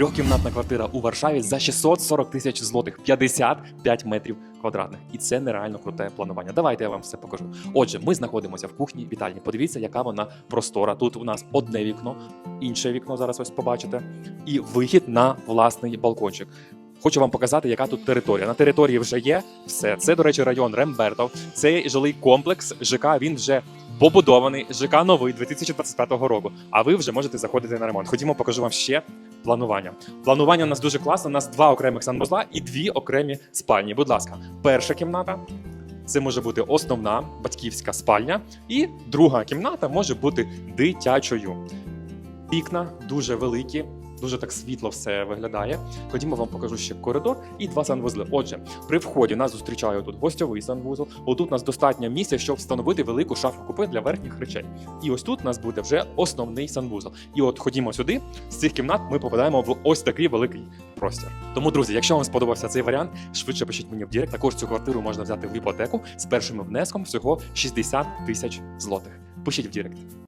Трьохкімнатна квартира у Варшаві за 640 тисяч злотих, 55 метрів квадратних. І це нереально круте планування. Давайте я вам все покажу. Отже, ми знаходимося в кухні вітальні. Подивіться, яка вона простора. Тут у нас одне вікно, інше вікно зараз ось побачите, і вихід на власний балкончик. Хочу вам показати, яка тут територія. На території вже є все. Це, до речі, район Рембертов. Цей жилий комплекс ЖК. Він вже побудований. ЖК новий 2025 року. А ви вже можете заходити на ремонт. Ходімо, покажу вам ще планування. Планування у нас дуже класне. У нас два окремих санвузла і дві окремі спальні. Будь ласка, перша кімната. Це може бути основна батьківська спальня, і друга кімната може бути дитячою. Вікна дуже великі, дуже так світло все виглядає. Ходімо, вам покажу ще коридор і два санвузли. Отже, при вході нас зустрічає тут гостьовий санвузол. Отут нас достатньо місця, щоб встановити велику шафу купе для верхніх речей. І ось тут у нас буде вже основний санвузол. І от ходімо сюди. З цих кімнат ми попадаємо в ось такий великий простір. Тому, друзі, якщо вам сподобався цей варіант, швидше пишіть мені в Дірект. Також цю квартиру можна взяти в іпотеку з першим внеском всього 60 тисяч злотих. Пишіть в Дірект.